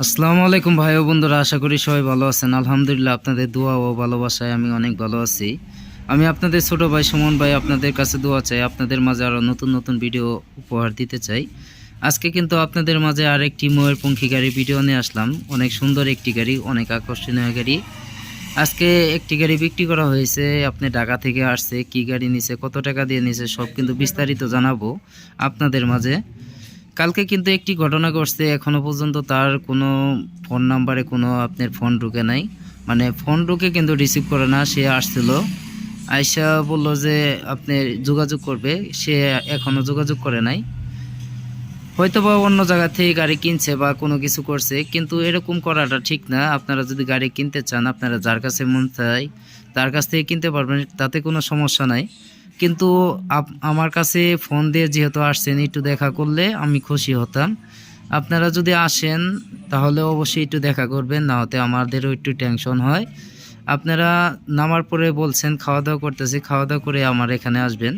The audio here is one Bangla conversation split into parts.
আসসালামু আলাইকুম ভাই ও বন্ধুরা, আশা করি সবাই ভালো আছেন। আলহামদুলিল্লাহ আপনাদের দোয়া ও ভালোবাসায় আমি অনেক ভালো আছি। আমি আপনাদের ছোট ভাই সুমন ভাই আপনাদের কাছে দোয়া চাই, আপনাদের মাঝে আরও নতুন নতুন ভিডিও উপহার দিতে চাই। আজকে কিন্তু আপনাদের মাঝে আরেকটি ময়ূরপঙ্খী গাড়ির ভিডিও নিয়ে আসলাম। অনেক সুন্দর একটি গাড়ি, অনেক আকর্ষণীয় গাড়ি। আজকে একটি গাড়ি বিক্রি করা হয়েছে, আপনি ঢাকা থেকে আসছে, কি গাড়ি নিছে, কত টাকা দিয়ে নিছে, সব কিন্তু বিস্তারিত জানাব আপনাদের মাঝে। কালকে কিন্তু একটি ঘটনা ঘটছে, এখনও পর্যন্ত তার কোনো ফোন নাম্বারে কোনো আপনার ফোন ঢুকে নাই। মানে ফোন ঢুকে কিন্তু রিসিভ করে না, সে আসছিল। আয়সা বলল যে আপনি যোগাযোগ করবে, সে এখনও যোগাযোগ করে নাই। হয়তো বা অন্য জায়গা থেকে গাড়ি কিনছে বা কোনো কিছু করছে, কিন্তু এরকম করাটা ঠিক না। আপনারা যদি গাড়ি কিনতে চান, আপনারা যার কাছে মন চায়, তার কাছ থেকে কিনতে পারবেন, তাতে কোনো সমস্যা নাই। কিন্তু আমার কাছে ফোন দিয়ে যেহেতু আসছেন, একটু দেখা করলে আমি খুশি হতাম। আপনারা যদি আসেন, তাহলে অবশ্যই একটু দেখা করবেন, না হতে আমাদেরও একটু টেনশন হয়। আপনারা নামার পরে বলছেন খাওয়া দাওয়া করতেছি খাওয়া দাওয়া করে আমার এখানে আসবেন।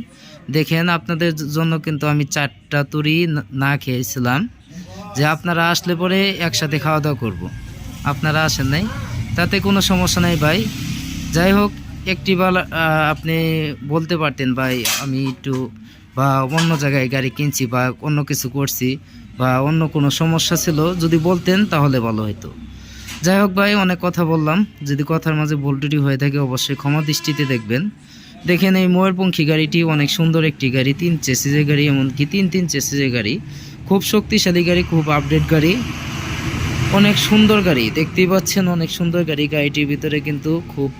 দেখেন, আপনাদের জন্য কিন্তু আমি চারটা তুরি না খেয়েছিলাম। যে আপনারা আসলে পরে একসাথে খাওয়া দাওয়া করব। আপনারা আসেন নাই। তাতে কোনো সমস্যা নাই ভাই। যাই হোক একটি বার আপনি বলতে পারতেন, ভাই, আমি একটু, বা অন্য জায়গায় গাড়ি কিনছি, বা অন্য কিছু করছি, বা অন্য কোনো সমস্যা ছিল, যদি বলতেন তাহলে ভালো হতো যাই হোক ভাই, অনেক কথা বললাম। যদি কথার মাঝে ভুল হয়ে থাকে, অবশ্যই ক্ষমা দৃষ্টিতে দেখবেন। দেখেন, এই ময়ূরপঙ্খী গাড়িটি অনেক সুন্দর একটি গাড়ি, তিন চেসিজের গাড়ি, এমনকি তিন তিন চেসিজের গাড়ি। খুব শক্তিশালী গাড়ি, খুব আপডেট গাড়ি। অনেক সুন্দর গাড়ি, দেখতেই পাচ্ছেন, অনেক সুন্দর গাড়ি। গাড়িটির ভিতরে কিন্তু খুব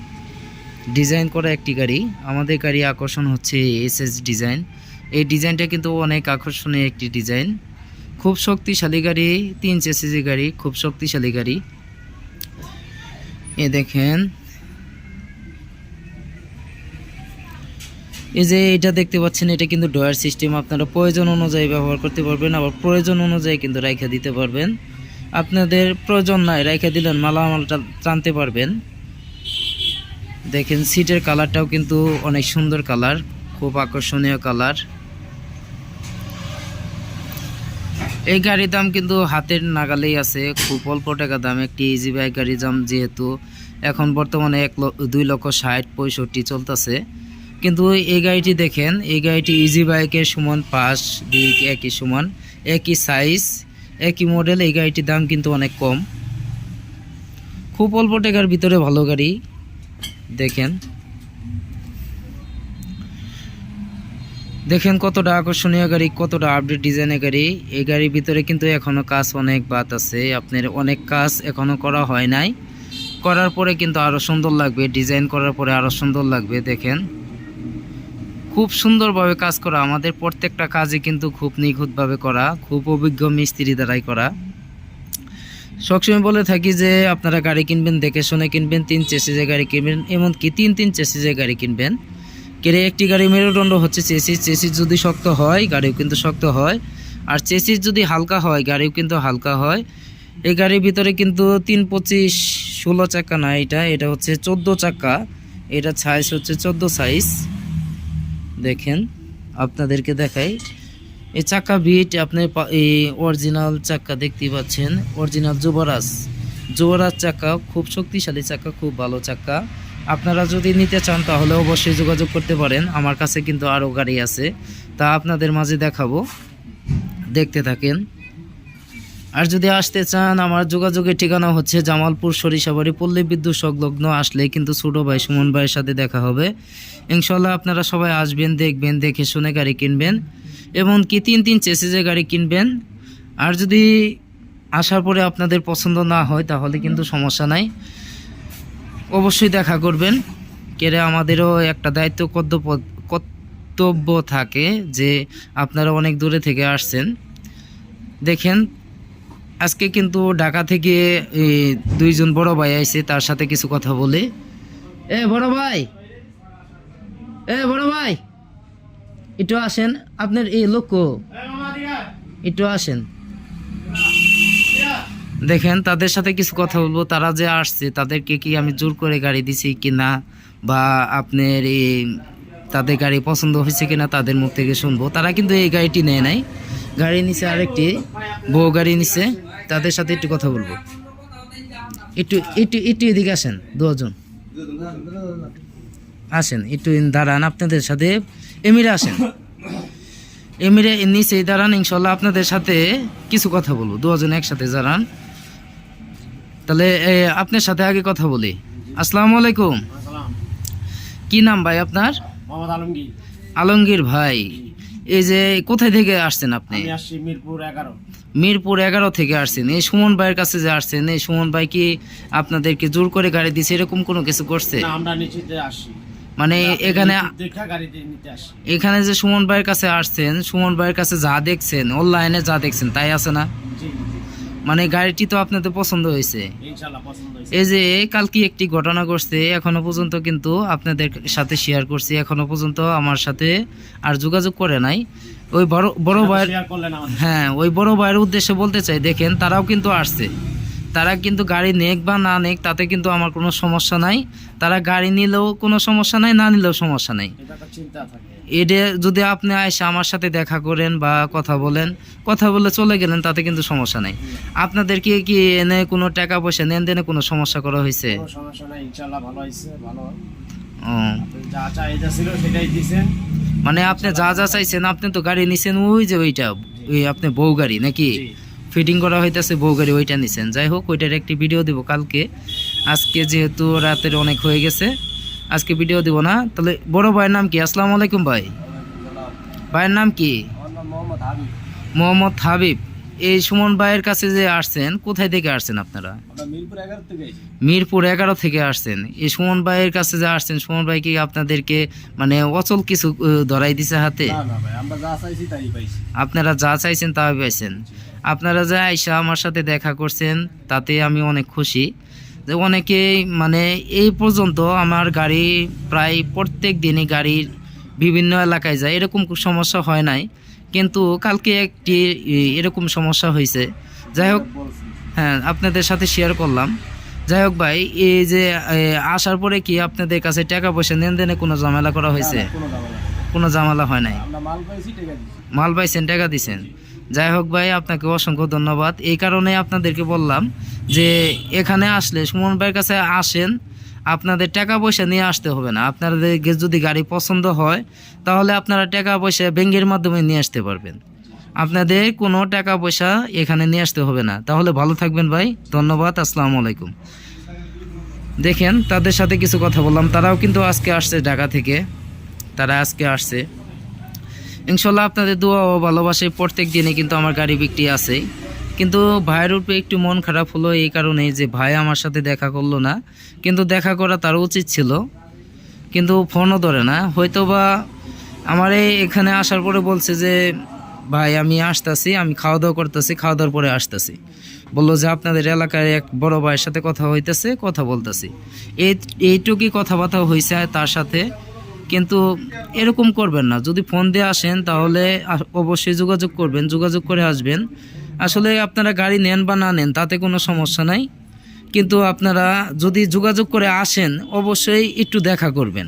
ডিজাইন করা একটি গাড়ি। আমাদের গাড়ি আকর্ষণ হচ্ছে এস এস ডিজাইন। এই ডিজাইনটা কিন্তু অনেক আকর্ষণীয় একটি ডিজাইন। খুব শক্তিশালী গাড়ি, তিন চেসিজি গাড়ি, খুব শক্তিশালী গাড়ি। এ দেখেন। এই যে এটা দেখতে পাচ্ছেন, এটা কিন্তু ডয়ার সিস্টেম। আপনারা প্রয়োজন অনুযায়ী ব্যবহার করতে পারবেন, আবার প্রয়োজন অনুযায়ী কিন্তু রাইখা দিতে পারবেন। আপনাদের প্রয়োজন নাই, রাইখা দিলেন, মালামালটা টানতে পারবেন। দেখেন সিটের কালারটাও কিন্তু অনেক সুন্দর কালার, খুব আকর্ষণীয় কালার। এই গাড়ির দাম কিন্তু হাতের নাগালেই আছে, খুব অল্প টাকা দাম, একটি ইজি বাইক গাড়ির দাম যেহেতু এখন বর্তমানে এক দুই লক্ষ ষাট, পঁয়ষট্টি চলতেছে। কিন্তু এই গাড়িটি দেখেন, এই গাড়িটি ইজি বাইকের সমান পাশ দিক একই সমান, একই সাইজ একই মডেল এই গাড়িটির দাম কিন্তু অনেক কম। খুব অল্প টাকার ভিতরে ভালো গাড়ি। দেখেন। দেখেন কতটা আকর্ষণীয় গাড়ি, কতটা আপডেট ডিজাইনের গাড়ি। এই গাড়ির ভিতরে কিন্তু এখনও কাজ অনেক বাদ আছে। আপনার অনেক কাজ এখনও করা হয় নাই। করার পরে কিন্তু আরও সুন্দর লাগবে। ডিজাইন করার পরে আরও সুন্দর লাগবে, দেখেন। খুব সুন্দরভাবে কাজ করা। আমাদের প্রত্যেকটা কাজই কিন্তু খুব নিখুঁতভাবে করা। খুব অভিজ্ঞ মিস্ত্রি দ্বারাই করা। সবসময় বলে থাকি যে, আপনারা গাড়ি কিনবেন, দেখে শুনে কিনবেন, তিন চেসিজে গাড়ি কিনবেন, এমনকি তিন তিন চেসিজে গাড়ি কিনবেন। কেরে একটি গাড়ি মেরুদণ্ড হচ্ছে চেসিস চেসিস যদি শক্ত হয়, গাড়িও কিন্তু শক্ত হয়। আর চেসিস যদি হালকা হয়, গাড়িও কিন্তু হালকা হয়। এই গাড়ির ভিতরে কিন্তু তিন পঁচিশ ষোলো চাকা না এটা এটা হচ্ছে চোদ্দ চাকা। এটা সাইজ হচ্ছে চোদ্দ সাইজ দেখেন, আপনাদেরকে দেখাই। এই চাকা বিট আপনি এই অরিজিনাল চাকা দেখতে পাচ্ছেন। অরিজিনাল যুবরাজ। যুবরাজ চাকা, খুব শক্তিশালী চাকা, খুব ভালো চাকা। আপনারা যদি নিতে চান, তাহলে অবশ্যই যোগাযোগ করতে পারেন। আমার কাছে কিন্তু আরও গাড়ি আছে। তা আপনাদের মাঝে দেখাবো। দেখতে থাকেন। আর যদি আসতে চান, আমার যোগাযোগের ঠিকানা হচ্ছে জামালপুর সরিষাবাড়ি পল্লী বিদ্যুৎ সংলগ্ন। আসলেই কিন্তু ছোটো ভাই সুমন ভাইয়ের সাথে দেখা হবে। ইনশাল্লাহ আপনারা সবাই আসবেন, দেখবেন, দেখে শুনে গাড়ি কিনবেন। এবং কি তিন তিন চেসিজে গাড়ি কিনবেন? আর যদি আসার পরে আপনাদের পছন্দ না হয়, তাহলে কিন্তু সমস্যা নাই। অবশ্যই দেখা করবেন। কেরে আমাদেরও একটা দায়িত্ব কর্তব্য- কর্তব্য থাকে যে আপনারা অনেক দূরে থেকে আসছেন। দেখেন, আজকে কিন্তু ঢাকা থেকে দুইজন বড় ভাই আইছে, তার সাথে কিছু কথা বলে। এ, বড় ভাই! এ, বড় ভাই! একটু আসেন, আপনার এই লোক একটু আসেন। দেখেন, তাদের সাথে কিছু কথা বলব। তারা যে আসছে, তাদেরকে কি আমি জোর করে গাড়ি দিছি কিনা? বা আপনার এই তাদের গাড়ি পছন্দ হয়েছে কিনা, তাদের মুখ থেকে শুনব। তারা কিন্তু এই গাড়িটি নেয় নাই। গাড়ি নিচে আরেকটি, বউ গাড়ি নিচে তাদের সাথে একটু কথা বলব। একটু একটু একটু এদিকে আসেন, দুজন। আসেন, একটু দাঁড়ান আপনাদের সাথে। এমিরে আসেন। এমিরে নিচে দাঁড়ান ইনশাল্লাহ আপনাদের সাথে কিছু কথা বলব। দুজন একসাথে দাঁড়ান। তাহলে আপনার সাথে আগে কথা বলি। আসসালামু আলাইকুম। কি নাম ভাই আপনার? আলমগীর। আলমগীর ভাই এই যে কোথায় থেকে আসছেন আপনি? মিরপুর এগারো। মিরপুর এগারো থেকে আসছেন। এই সুমন ভাইয়ের কাছে যে আসছেন এই সুমন ভাই কি আপনাদেরকে জোর করে গাড়ি দিছে এরকম কোনো কিছু করছে? আমরা আসি মানে এখানে এখানে যে সুমন ভাইয়ের কাছে আসছেন সুমন ভাইয়ের কাছে যা দেখছেন অনলাইনে যা দেখছেন তাই আছে না? মানে গাড়িটি তো আপনাদের পছন্দ হয়েছে। এই যে কালকে একটি ঘটনা ঘটছে এখনও পর্যন্ত কিন্তু আপনাদের সাথে শেয়ার করছি এখনও পর্যন্ত আমার সাথে আর যোগাযোগ করে নাই। ওই বড় বড় ভাইয়ের হ্যাঁ ওই বড় ভাইয়ের উদ্দেশ্যে বলতে চাই দেখেন তারাও কিন্তু আসছে। তারা কিন্তু গাড়ি নেক বা না নেক তাতে কিন্তু আমার কোনো সমস্যা নাই। তারা গাড়ি নিলেও কোনো সমস্যা নাই না নিলেও সমস্যা নাই। এটা এটা যদি আপনি এসে আমার সাথে দেখা করেন বা কথা বলেন কথা বলে চলে গেলেন তাতে কিন্তু সমস্যা নাই। আপনাদেরকে কি এনে কোনো টাকা পয়সা নেন দেনে কোনো সমস্যা করা হয়েছে? মানে আপনি যা যা চাইছেন আপনি তো গাড়ি নিছেন ওই যে ওইটা ওই আপনি বউ গাড়ি নাকি? ফিটিং করা হইতেছে বউ গাড়ি ওইটা নিছেন। যাই হোক ওইটার একটি ভিডিও দিব কালকে। আজকে যেহেতু রাতের অনেক হয়ে গেছে আজকে ভিডিও দিব না। তাহলে বড় ভাইয়ের নাম কি? আসসালামু আলাইকুম ভাই। ভাইয়ের নাম কি? মোহাম্মদ হাবিব। এই সুমন ভাইয়ের কাছে যে আসছেন কোথায় থেকে আসছেন আপনারা? মিরপুর এগারো থেকে আসছেন। এই সুমন ভাইয়ের কাছে যে আসছেন সুমন ভাই কি আপনাদেরকে মানে অচল কিছু ধরাই দিছে হাতে? আপনারা যা চাইছেন তা পাইছেন। আপনারা যে আইসা আমার সাথে দেখা করছেন তাতে আমি অনেক খুশি। যে অনেকেই মানে এই পর্যন্ত আমার গাড়ি প্রায় প্রত্যেক দিনই গাড়ির বিভিন্ন এলাকায় যায় এরকম সমস্যা হয় নাই। কিন্তু কালকে একটি এরকম সমস্যা হয়েছে যাই হোক হ্যাঁ আপনাদের সাথে শেয়ার করলাম। যাই হোক ভাই এই যে আসার পরে কি আপনাদের কাছে টাকা পয়সা লেনদেনে কোনো ঝামেলা করা হয়েছে কোনো ঝামেলা হয় নাই? মাল পাইছেন টাকা দিছেন। যাই হোক ভাই, আপনাকে অসংখ্য ধন্যবাদ। এই কারণে আপনাদেরকে বললাম যে এখানে আসলে সুমন ভাইয়ের কাছে আসেন, আপনাদের টাকা পয়সা নিয়ে আসতে হবে না। আপনাদেরকে যদি গাড়ি পছন্দ হয়, তাহলে আপনারা টাকা পয়সা ব্যাংকের মাধ্যমে নিয়ে আসতে পারবেন। আপনাদের কোনো টাকা পয়সা এখানে নিয়ে আসতে হবে না। তাহলে ভালো থাকবেন ভাই। ধন্যবাদ, আসসালামু আলাইকুম। দেখেন, তাদের সাথে কিছু কথা বললাম। তারাও কিন্তু আজকে আসছে ঢাকা থেকে। তারা আজকে আসছে। ইনশাল্লাহ আপনাদের দোয়া ও ভালোবাসায় প্রত্যেক দিনে কিন্তু আমার গাড়ি বিক্রি আছে। কিন্তু ভাইয়ের উপরে একটু মন খারাপ হলো এই কারণে যে ভাই আমার সাথে দেখা করল না। কিন্তু দেখা করা তার উচিত ছিল। কিন্তু ফোনও ধরে না। হয়তো বা আমার এখানে আসার পরে বলছে যে, ভাই, আমি আসতেছি, আমি খাওয়া দাওয়া করতেছি খাওয়া দাওয়ার পরে আসতেছি। বলল যে, আপনাদের এলাকায় এক বড় ভাইয়ের সাথে কথা হইতেছে, কথা বলতেছি। এই, এইটুকুই কথাবার্তা হয়েছে তার সাথে। কিন্তু এরকম করবেন না। যদি ফোন দিয়ে আসেন, তাহলে অবশ্যই যোগাযোগ করবেন, যোগাযোগ করে আসবেন। আসলে আপনারা গাড়ি নেন বা না নেন, তাতে কোনো সমস্যা নাই। কিন্তু আপনারা যদি যোগাযোগ করে আসেন, অবশ্যই একটু দেখা করবেন।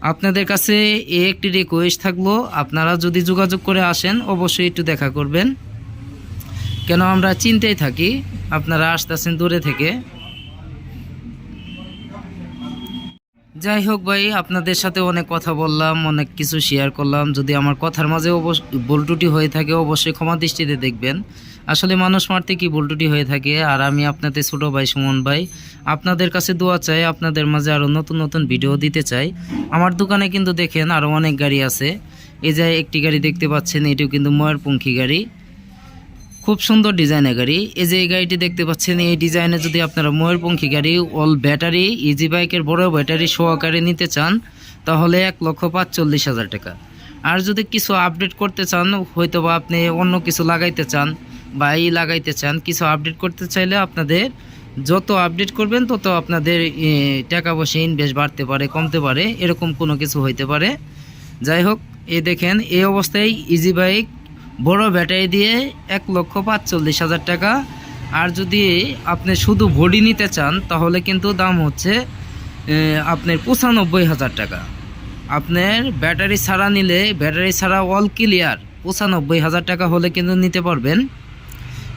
আপনাদের কাছে এ একটি রিকোয়েস্ট থাকল, আপনারা যদি যোগাযোগ করে আসেন, অবশ্যই একটু দেখা করবেন। কেন আমরা চিন্তায় থাকি, আপনারা আসতেছেন দূরে থেকে। যাই হোক ভাই, আপনাদের সাথে অনেক কথা বললাম, অনেক কিছু শেয়ার করলাম। যদি আমার কথার মাঝে ভুল হয়ে থাকে, অবশ্যই ক্ষমা দৃষ্টিতে দেখবেন। আসলে মানুষ মারতে কি ত্রুটি হয়ে থাকে, আর আমি আপনাদের ছোট ভাই সুমন ভাই, আপনাদের কাছে দোয়া চাই, আপনাদের মাঝে আরও নতুন নতুন ভিডিও দিতে চাই। আমার দোকানে কিন্তু দেখেন আরও অনেক গাড়ি আছে। এই যে একটি গাড়ি দেখতে পাচ্ছেন, এটিও কিন্তু ময়ূরপঙ্খী গাড়ি। খুব সুন্দর ডিজাইনের গাড়ি। এই যে এই গাড়িটি দেখতে পাচ্ছেন, এই ডিজাইনে যদি আপনারা ময়ূরপঙ্খী গাড়ি অল ব্যাটারি ইজি বাইকের বড় ব্যাটারি সহকারে নিতে চান, তাহলে এক লক্ষ পাঁচচল্লিশ হাজার টাকা। আর যদি কিছু আপডেট করতে চান হয়তো বা আপনি অন্য কিছু লাগাইতে চান বা এই লাগাইতে চান, কিছু আপডেট করতে চাইলে আপনাদের যত আপডেট করবেন, তত আপনাদের টাকা পয়সা ইনভেস্ট বাড়তে পারে, কমতে পারে, এরকম কোনো কিছু হইতে পারে। যাই হোক এ দেখেন, এই অবস্থায় ইজি বাইক বড় ব্যাটারি দিয়ে এক লক্ষ পাঁচচল্লিশ হাজার টাকা। আর যদি আপনি শুধু বডি নিতে চান, তাহলে কিন্তু দাম হচ্ছে আপনার পঁচানব্বই হাজার টাকা। আপনার ব্যাটারি ছাড়া নিলে, ব্যাটারি ছাড়া অল ক্লিয়ার পঁচানব্বই হাজার টাকা হলে কিন্তু নিতে পারবেন।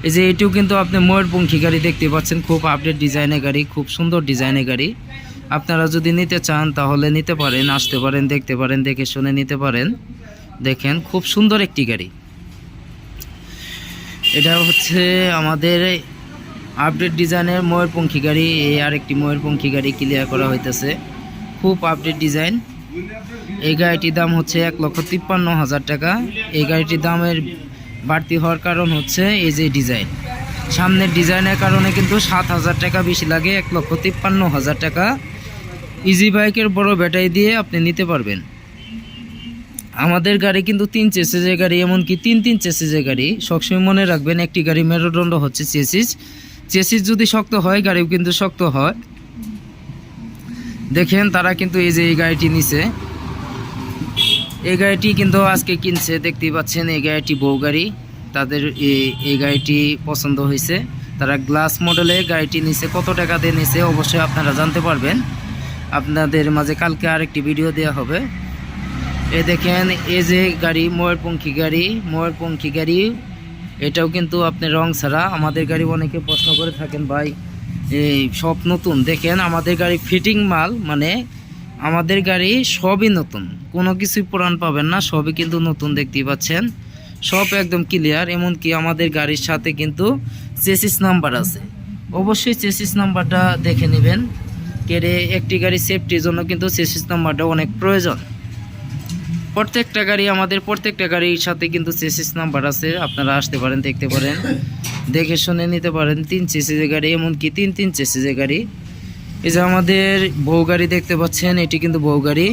এই যে এটিও কিন্তু আপনি ময়ূরপঙ্খী গাড়ি দেখতে পাচ্ছেন, খুব আপডেট ডিজাইনের গাড়ি, খুব সুন্দর ডিজাইনের গাড়ি। আপনারা যদি নিতে চান, তাহলে নিতে পারেন, আসতে পারেন, দেখতে পারেন, দেখে শুনে নিতে পারেন। দেখেন, খুব সুন্দর একটি গাড়ি। এটা হচ্ছে আমাদের আপডেট ডিজাইনের ময়ূরপঙ্খী গাড়ি। এই আরেকটি ময়ূরপঙ্খী গাড়ি ক্লিয়ার করা হইতেছে। খুব আপডেট ডিজাইন এই গাড়িটির দাম হচ্ছে এক লক্ষ তিপ্পান্ন হাজার টাকা। এই গাড়িটির দামের বাড়তি হওয়ার কারণ হচ্ছে এই যে ডিজাইন সামনের ডিজাইনের কারণে কিন্তু সাত হাজার টাকা বেশি লাগে, এক লক্ষ তিপ্পান্ন হাজার টাকা। ইজি বাইকের বড় ব্যাটারি দিয়ে আপনি নিতে পারবেন। আমাদের গাড়ি কিন্তু তিন চেসিসের গাড়ি, এমনকি তিন তিন চেসিসের গাড়ি। সবসময় মনে রাখবেন, একটি গাড়ি মেরুদণ্ড হচ্ছে চেসিস। চেসিস যদি শক্ত হয়, গাড়িও কিন্তু শক্ত হয়। দেখেন, তারা কিন্তু এই যে এই গাড়িটি নিছে। এই গাড়িটি কিন্তু আজকে কিনছে, দেখতেই পাচ্ছেন, এই গাড়িটি বউ গাড়ি। তাদের এই- এই গাড়িটি পছন্দ হয়েছে। তারা গ্লাস মডেলে গাড়িটি নিছে। কত টাকা দিয়ে নিছে, অবশ্যই আপনারা জানতে পারবেন। আপনাদের মাঝে কালকে আরেকটি ভিডিও দেওয়া হবে। এ দেখেন, এই যে গাড়ি, ময়ূরপঙ্খী গাড়ি ময়ূরপঙ্খী গাড়ি, এটাও কিন্তু আপনি রং ছাড়া। আমাদের গাড়ি অনেকে প্রশ্ন করে থাকেন, ভাই, এই সব নতুন? দেখেন, আমাদের গাড়ি ফিটিং মাল মানে আমাদের গাড়ি সবই নতুন। কোনো কিছুই পুরান পাবেন না, সবই কিন্তু নতুন দেখতেই পাচ্ছেন। সব একদম ক্লিয়ার এমনকি আমাদের গাড়ির সাথে কিন্তু চেসিস নাম্বার আছে। অবশ্যই চেসিস নাম্বারটা দেখে নেবেন। কেড়ে একটি গাড়ি সেফটির জন্য কিন্তু চেসিস নাম্বারটা অনেক প্রয়োজন। প্রত্যেকটা গাড়ি আমাদের প্রত্যেকটা গাড়ির সাথে কিন্তু চেসিস নাম্বার আছে। আপনারা আসতে পারেন দেখতে পারেন। দেখে শুনে নিতে পারেন তিন চেসিসের গাড়ি এমনকি তিন তিন চেসিসের গাড়ি। এই যে আমাদের বউ গাড়ি দেখতে পাচ্ছেন এটি কিন্তু বউ গাড়ি।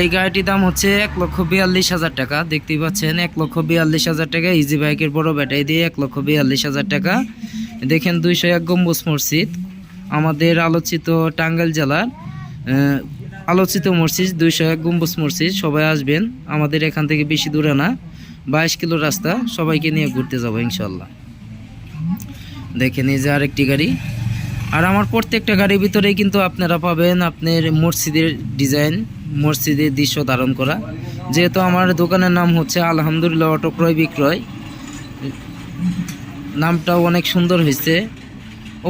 এই গাড়িটির দাম হচ্ছে এক লক্ষ বিয়াল্লিশ হাজার টাকা দেখতেই পাচ্ছেন এক লক্ষ বিয়াল্লিশ হাজার টাকা ইজি বাইকের বড় ব্যাটারি দিয়ে এক লক্ষ বিয়াল্লিশ হাজার টাকা। দেখেন দুইশো এক গম্বুজ মসজিদ আমাদের আলোচিত টাঙ্গাইল জেলার আলোচিত মসজিদ, দুইশো এক গম্বুজ মসজিদ, সবাই আসবেন। আমাদের এখান থেকে বেশি দূরে না, বাইশ কিলো রাস্তা, সবাইকে নিয়ে ঘুরতে যাব ইনশাল্লাহ দেখেন এই যে আরেকটি গাড়ি। আর আমার প্রত্যেকটা গাড়ির ভিতরেই কিন্তু আপনারা পাবেন আপনার মসজিদের ডিজাইন, মসজিদের দৃশ্য ধারণ করা। যেহেতু আমার দোকানের নাম হচ্ছে আলহামদুলিল্লাহ অটো ক্রয় বিক্রয়। নামটাও অনেক সুন্দর হয়েছে।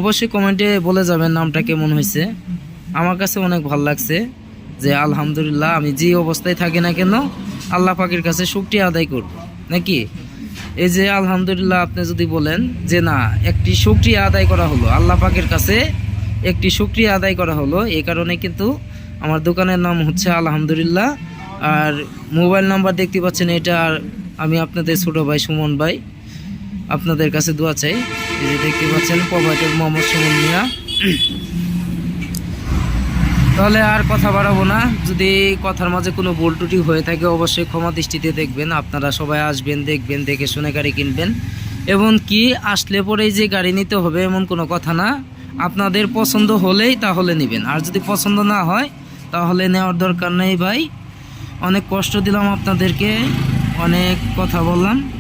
অবশ্যই কমেন্টে বলে যাবেন নামটা কেমন হয়েছে। আমার কাছে অনেক ভালো লাগছে। যে আলহামদুলিল্লাহ আমি যে অবস্থায় থাকি না কেন আল্লাহ পাকের কাছে শুক্রিয়া আদায় করব। নাকি? এই যে আলহামদুলিল্লাহ আপনি যদি বলেন যে না, একটি শুক্রিয়া আদায় করা হলো, আল্লাহ পাকের কাছে একটি শুক্রিয়া আদায় করা হলো এই কারণে কিন্তু আমার দোকানের নাম হচ্ছে আলহামদুলিল্লাহ। আর মোবাইল নাম্বার দেখতে পাচ্ছেন এটা, আর আমি আপনাদের ছোটো ভাই সুমন ভাই, আপনাদের কাছে দোয়া চাই। এই যে দেখতে পাচ্ছেন প্রোভাইডার মোহাম্মদ সুমন মিয়া। তাহলে আর কথা বাড়াবো না। যদি কথার মাঝে কোনো ভুল ত্রুটি হয়ে থাকে, অবশ্যই ক্ষমা দৃষ্টিতে দেখবেন। আপনারা সবাই আসবেন, দেখবেন, দেখে শুনে গাড়ি কিনবেন। এবং কি, আসলে পরেই যে গাড়ি নিতে হবে এমন কোনো কথা না। আপনাদের পছন্দ হলেই তাহলে নেবেন। আর যদি পছন্দ না হয়, তাহলে নেওয়ার দরকার নেই ভাই। অনেক কষ্ট দিলাম আপনাদেরকে। অনেক কথা বললাম।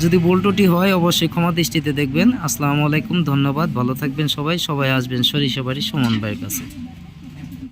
যদি ত্রুটি হয়, অবশ্যই ক্ষমা দৃষ্টিতে দেখবেন। আসসালামু আলাইকুম, ধন্যবাদ। ভালো থাকবেন সবাই। সবাই আসবেন সরিষাবাড়ি সুমন ভাইয়ের কাছে।